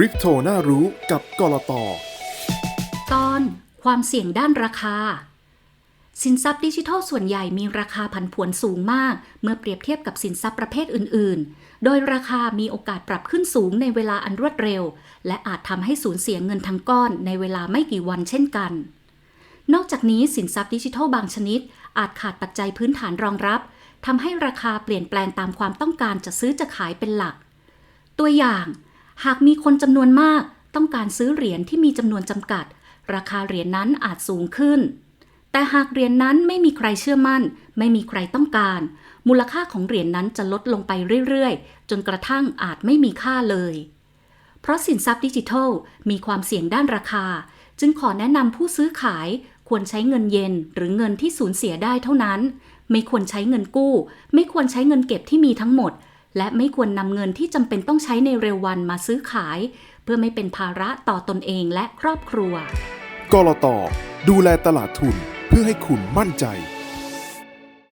คริปโตน่ารู้กับกลตตอนความเสี่ยงด้านราคา สินทรัพย์ดิจิทัลส่วนใหญ่มีราคาผันผวนสูงมาก เมื่อเปรียบเทียบกับสินทรัพย์ประเภทอื่น ๆ โดยราคามีโอกาสปรับขึ้นสูงในเวลาอันรวดเร็ว และอาจทำให้สูญเสียเงินทั้งก้อนในเวลาไม่กี่วันเช่นกัน นอกจากนี้สินทรัพย์ดิจิทัลบางชนิด อาจขาดปัจจัยพื้นฐานรองรับทำให้ราคาเปลี่ยนแปลงตามความต้องการจะซื้อจะขายเป็นหลัก ตัวอย่าง หากมีคนจำนวนมากต้องการซื้อเหรียญที่มีจำนวนจำกัด ราคาเหรียญนั้นอาจสูงขึ้น แต่หากเหรียญนั้นไม่มีใครเชื่อมั่น ไม่มีใครต้องการ มูลค่าของเหรียญนั้นจะลดลงไปเรื่อยๆ จนกระทั่งอาจไม่มีค่าเลย เพราะสินทรัพย์ดิจิทัลมีความเสี่ยงด้านราคา จึงขอแนะนำผู้ซื้อขายควรใช้เงินเย็นหรือเงินที่สูญเสียได้เท่านั้น ไม่ควรใช้เงินกู้ ไม่ควรใช้เงินเก็บที่มีทั้งหมด และไม่ควรนำเงินที่จำเป็นต้องใช้ในเร็ววันมาซื้อขาย เพื่อไม่เป็นภาระต่อตนเองและครอบครัวกลตดูแลตลาดทุนเพื่อให้คุณมั่นใจ